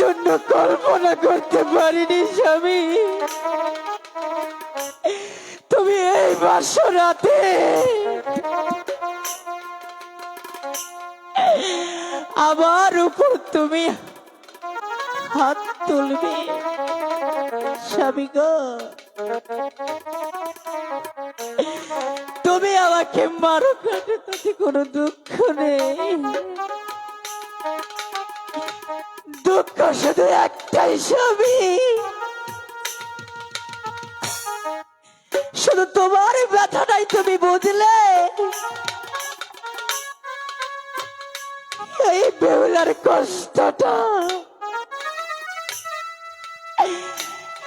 জন্য কল্পনা করতে পারিনি, স্বামী। তুমি এই বাসরাতে আমার উপর তুমি হাত তুলবে, স্বামী গো। তুমি আমাকে মারো কাটে তাতে কোনো দুঃখ নেই। দুঃখ শুধু একটাই স্বামী শুধু তোমার ব্যথাটাই তুমি বুঝলে। এই বেহুলার কষ্টটা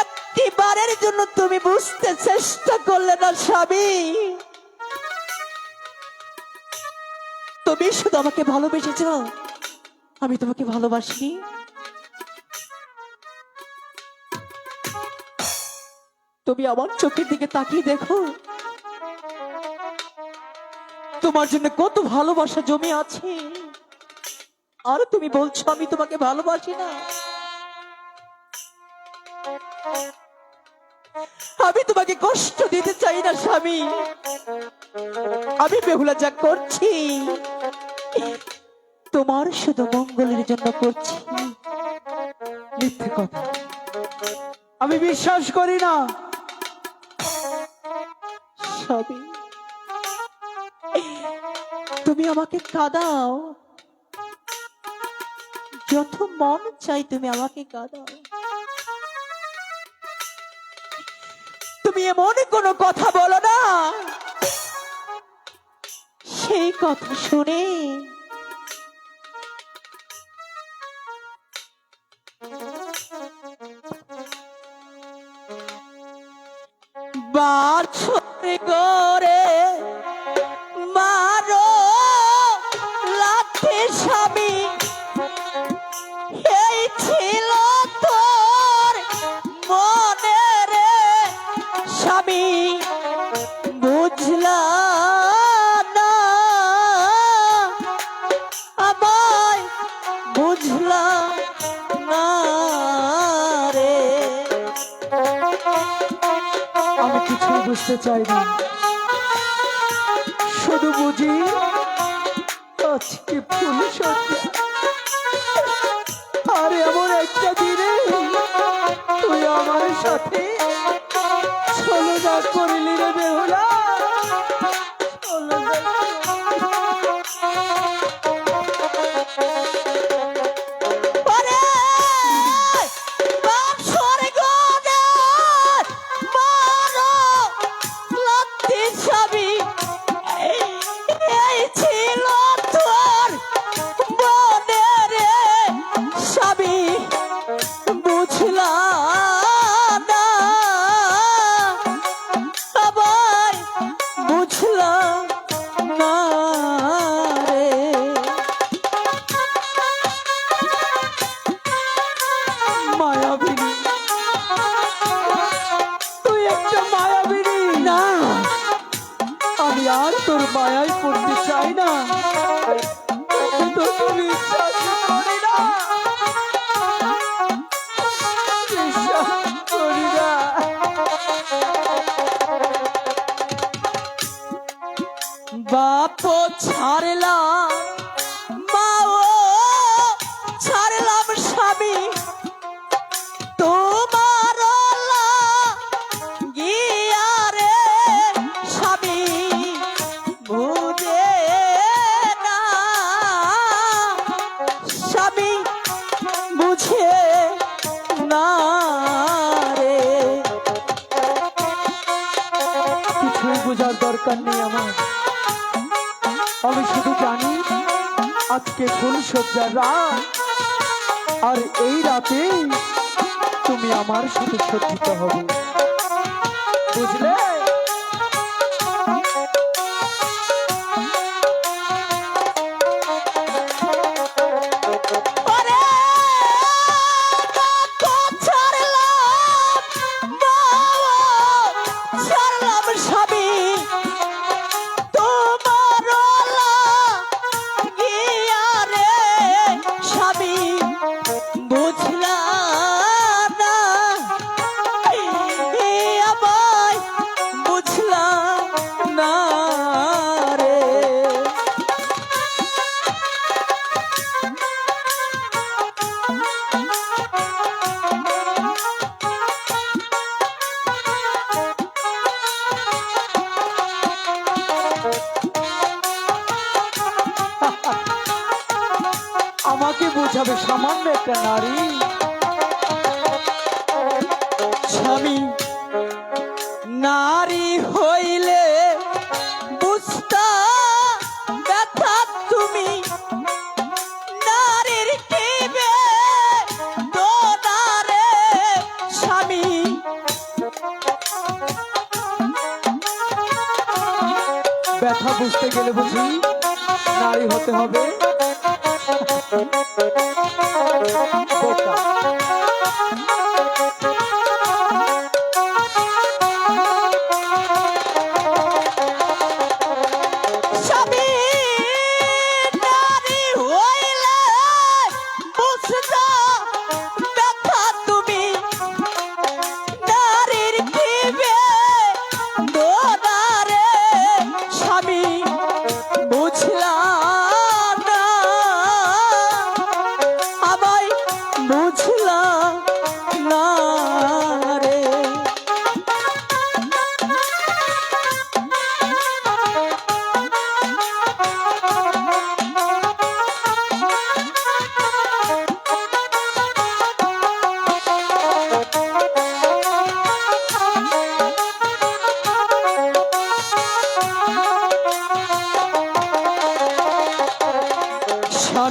একটি বারের জন্য তুমি বুঝতে চেষ্টা করলে না স্বামী। তুমি শুধু আমাকে ভালোবেসেছ। আমি তোমাকে ভালোবাসি তুমি আমার চোখের দিকে তাকিয়ে দেখো। তোমার জন্য কত ভালোবাসা জমে আছে। আর তুমি বলছো, আমি তোমাকে ভালোবাসি না। আমি তোমাকে কষ্ট দিতে চাই না, স্বামী। আমি বেহুলা যা করছি, তোমার শুধু মঙ্গলের জন্য করছি। মিথ্যে কথা। আমি বিশ্বাস করি না। স্বামী তুমি আমাকে কাঁদাও। যত মন চাই তুমি আমাকে কাঁদাও। তুমি এমন কোনো কথা বলো না। সেই কথা শুনে বাছরে করে কিছুই আজকে ফুল সজ্জার রাত আর এই রাতে তুমি আমার সাথে সজ্জিত হবে। বুঝলে? বুঝাবে সামান্য একটা নারী। স্বামী, নারী হইলে বুঝতা তুমি। নারীর স্বামী। ব্যথা বুঝতে গেলে বুঝি নারী হতে হবে। বোকা। স্বামী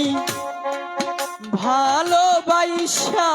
স্বামী ভালোবাসা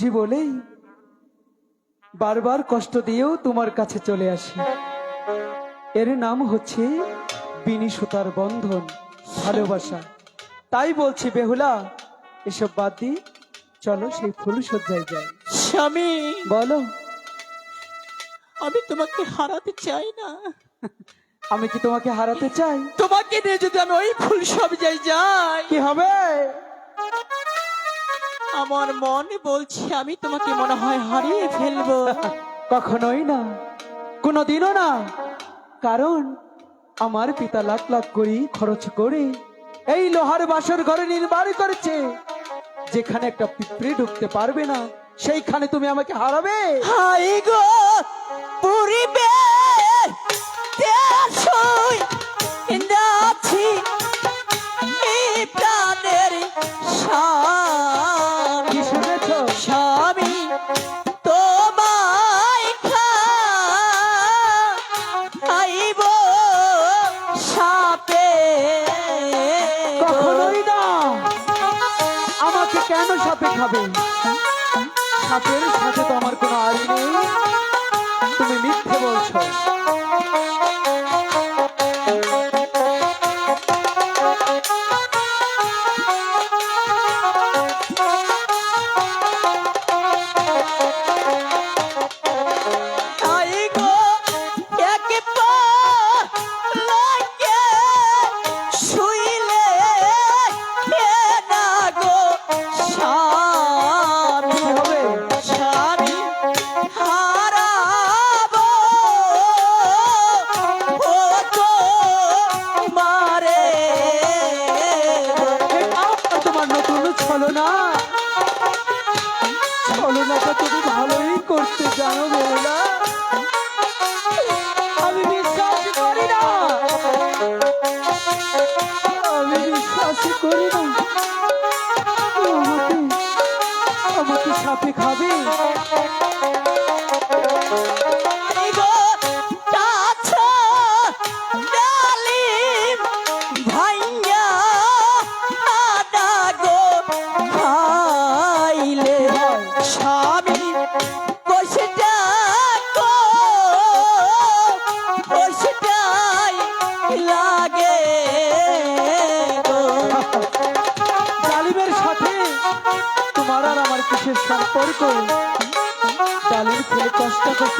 বুঝি বলেই বারবার কষ্ট দিয়েও তোমার কাছে চলে আসি। এর নাম হচ্ছে বিনি সুতার বন্ধন ভালোবাসা। তাই বলছি বেহুলা এসব বাদ দিয়ে চলো সেই ফুল সজ্জায় যাই। স্বামী! বলো। আমি তোমাকে হারাতে চাই না। আমি কি তোমাকে হারাতে চাই? তোমাকে নিয়ে যদি আমি ওই ফুল সব যাই যাই। কি হবে? আমার মনে বলছে আমি তোমাকে মনে হয় হারিয়ে ফেলব। কখনোই না কোনোদিনও না। কারণ আমার পিতা লাখ লাখ করি খরচ করে এই লোহার বাসর ঘরে নির্মাণ করেছে। যেখানে একটা পিঁপড়ে ঢুকতে পারবে না সেইখানে তুমি আমাকে হারাবে। হাই গো! পুরিবে খাবে সাপের সাথে তো আমার কোনো আড়ি নেই। সাপে খাবে।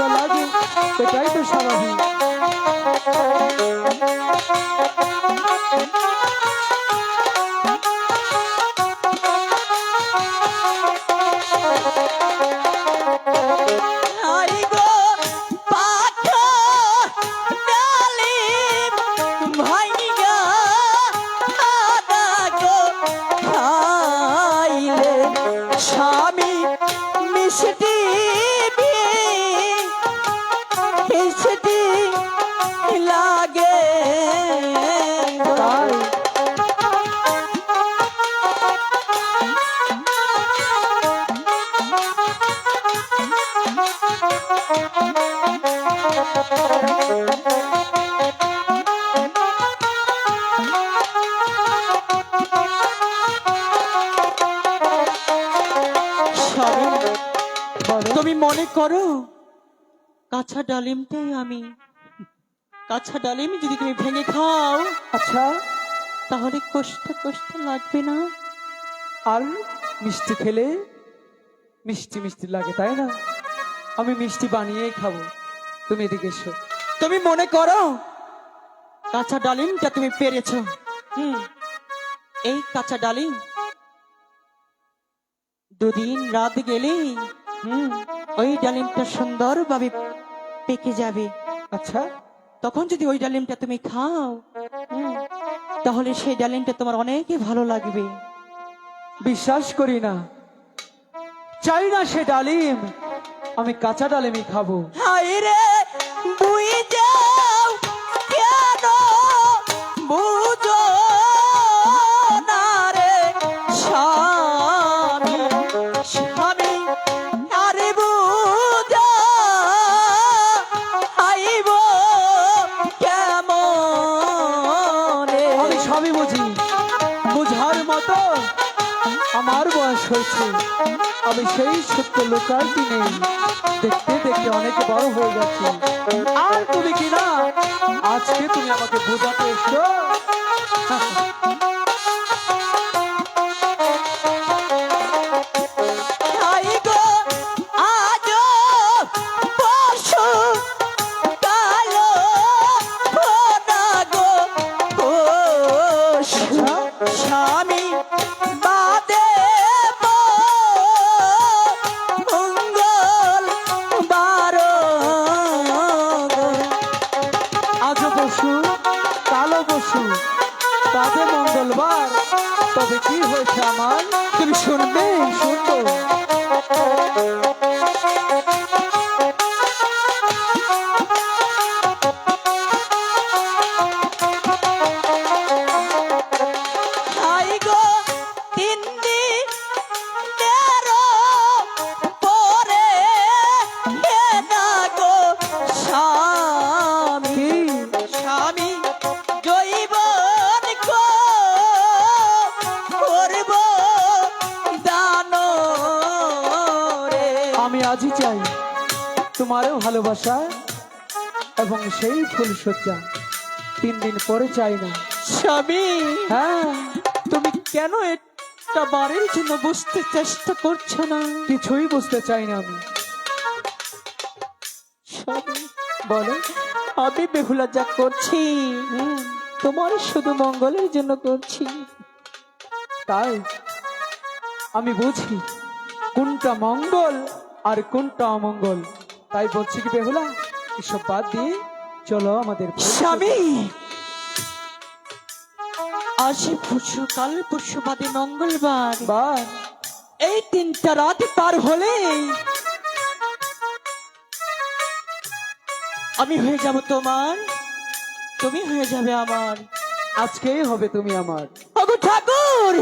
লাগে এটাই তো স্বাভাবিক করো। কাঁচা ডালিমটাই আমি কাঁচা ডালিম যদি তুমি ভেঙে খাও আচ্ছা। তাহলে কষ্ট কষ্ট লাগবে না। আর মিষ্টি খেলে মিষ্টি মিষ্টি লাগে তাই না? আমি মিষ্টি বানিয়েই খাব। তুমি এদিকে এসো। তুমি মনে করো কাঁচা ডালিমটা তুমি পেরেছ। হুম এই কাঁচা ডালিম দুদিন রাত গেলেই হুম ওই ডালিমটা সুন্দরভাবে পেকে যাবে। আচ্ছা। তখন যদি ওই ডালিমটা তুমি খাও তাহলে সেই ডালিমটা তোমার অনেকই ভালো লাগবে। বিশ্বাস করি না। চাই না সে ডালিম আমি কাঁচা ডালিমই খাব। হায় রে! হয়েছে। আমি সেই সত্য লোকার দিনে দেখতে দেখতে অনেক বড় হয়ে গেছে আর তুমি কিনা আজকে তুমি আমাকে বোঝাতে এসো তাতে মঙ্গলবার। তবে কি হয়েছে আমার? তুমি শুনবে শুনব। ভালোবাসা এবং সেই ফুল সজ্জা তিন দিন পরে চাই না। স্বামী হ্যাঁ। তুমি কেন একটা বারের জন্য বুঝতে চেষ্টা করছ না? কিছুই বুঝতে চাই না আমি। স্বামী বলো। আমি বেহুলা যা করছি তোমার শুধু মঙ্গলের জন্য করছি। তাই? আমি বুঝি কোনটা মঙ্গল আর কোনটা অমঙ্গল। তাই বলছি কি বেহুলা এসব বাদ দিয়ে চলো আমাদের স্বামী! আসি পরশু কাল পরশু বাদে মঙ্গলবার। বার এই তিনটা রাত পার হলে আমি হয়ে যাব তোমার তুমি হয়ে যাবে আমার। আজকেই হবে তুমি আমার। ওগো ঠাকুর!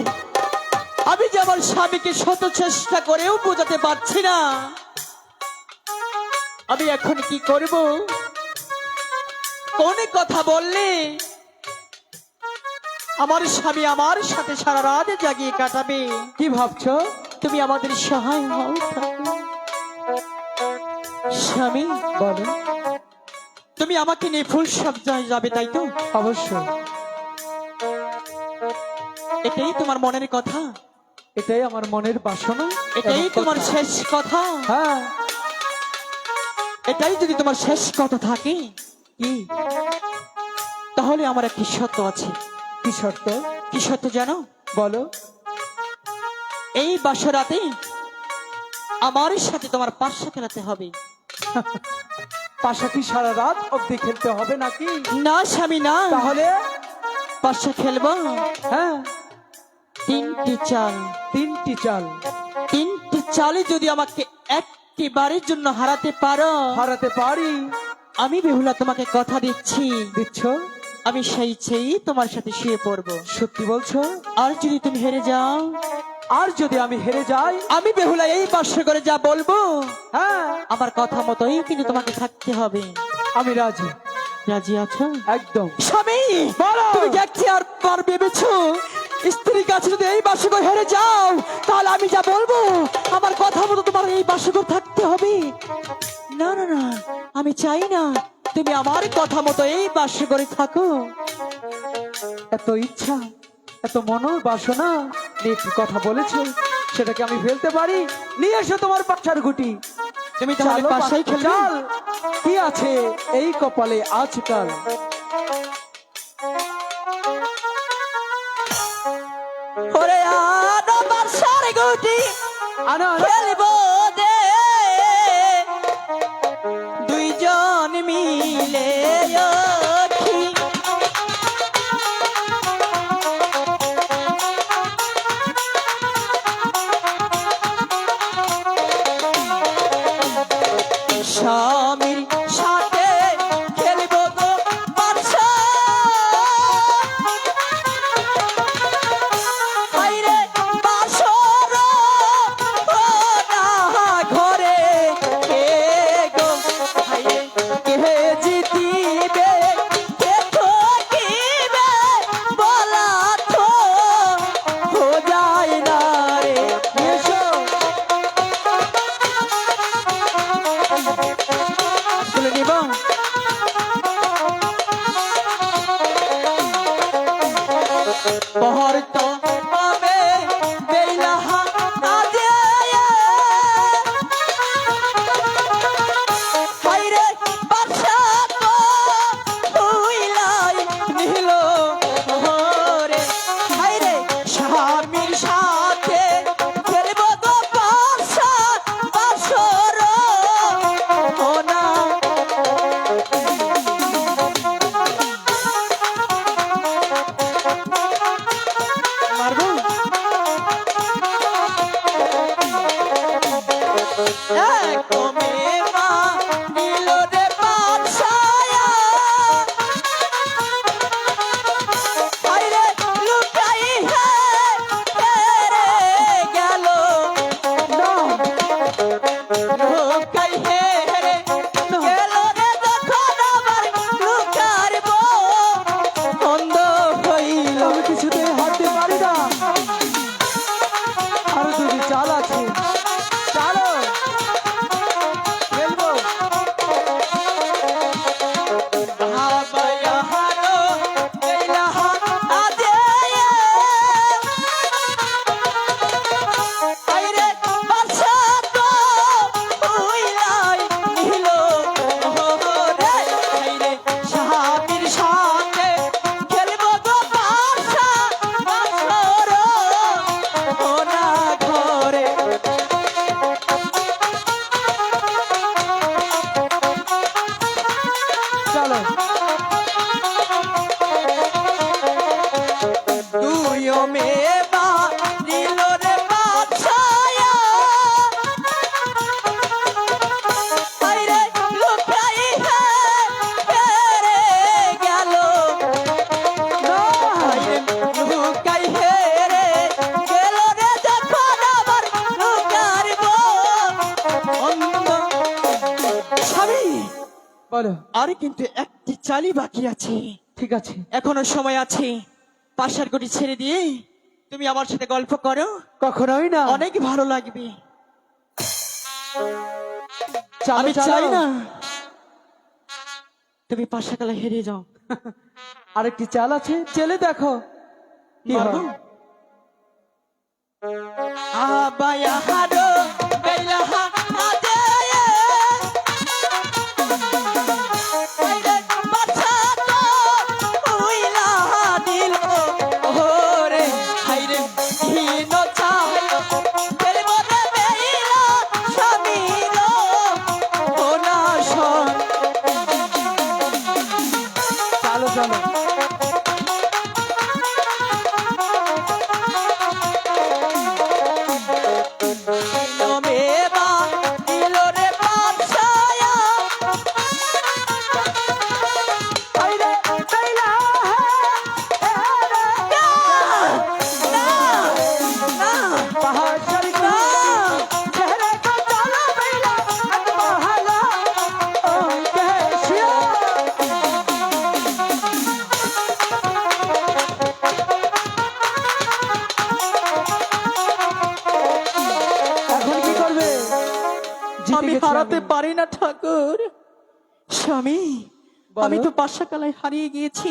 আমি যে আমার স্বামীকে শত চেষ্টা করেও বোঝাতে পারছি না। আমি এখন কি করব? কোন কথা বললে? আমার স্বামী আমার সাথে সারা রাত জাগিয়ে কাটাবে। কি ভাবছ? তুমি আমাদের সহায় হও স্বামী বলো। তুমি আমাকে নিয়ে ফুল সজ্জায় যাবে তাই তো? অবশ্যই। এটাই তোমার মনের কথা? এটাই আমার মনের বাসনা এটাই তোমার শেষ কথা? হ্যাঁ। এটাই যদি তোমার শেষ কথা থাকে কি? তাহলে আমার একটি সত্য আছে। কি শর্ত? কি সত্য জানো? বলো। এই বাসরাতে আমার সাথে তোমার পাশা খেলাতে হবে। পাশা কি সারা রাত অব্দি খেলতে হবে নাকি? না স্বামী না। তাহলে? পাশা খেলব। হ্যাঁ। তিনটি চাল। তিনটি চাল। তিনটি চালে যদি আমাকে একটি বারের জন্য হারাতে পারো। হারাতে পারি। আমি বেহুলা তোমাকে কথা দিচ্ছি। দিচ্ছ? আমি সেই চেয়েই তোমার সাথে শুয়ে পড়ব। সত্যি বলছো? আর যদি তুমি হেরে যাও? আর যদি আমি হেরে যাই? আমি বেহুলা এই বাসর করে যা বলব হ্যাঁ। আমার কথা মতোই কিন্তু তোমাকে থাকতে হবে। আমি রাজি। রাজি আছো? একদম। স্বামী বলো। তুমি দেখছি আর পার ভেবেছো। স্ত্রীর কাছে যদি এই বাসগর হেরে যাও তাহলে আমি যা বলব আমার কথা মতো তোমার এই বাসগর থাকতে হবে। না না না আমি চাই না তুমি আমার কথা মতো এই বাসগরে থাকো। এত ইচ্ছা এত মনোর বাসনা নিয়ে কি কথা বলেছ? সেটাকে আমি ফেলতে পারি? নিয়ে এসো তোমার পাশার গুটি। তুমি তাহলে চালো বাসায় পা- খেলবে? কি আছে এই কপালে আজকাল? গুটি। খেলব চলো তুইও মেবা আর কিন্তু একটি চালি বাকি আছে। ঠিক আছে। এখনও সময় আছে। পাশার গুটি ছেড়ে দিয়ে তুমি আমার সাথে গল্প করো। কখনোই না। অনেক ভালো লাগবে। আমি চাই না। তুমি পাশা কালা হেরে যাও। আরেকটি চাল আছে চেলে দেখো। কি। মারবো? আবায়া আমি তো পাশাকালায় হারিয়ে গিয়েছি।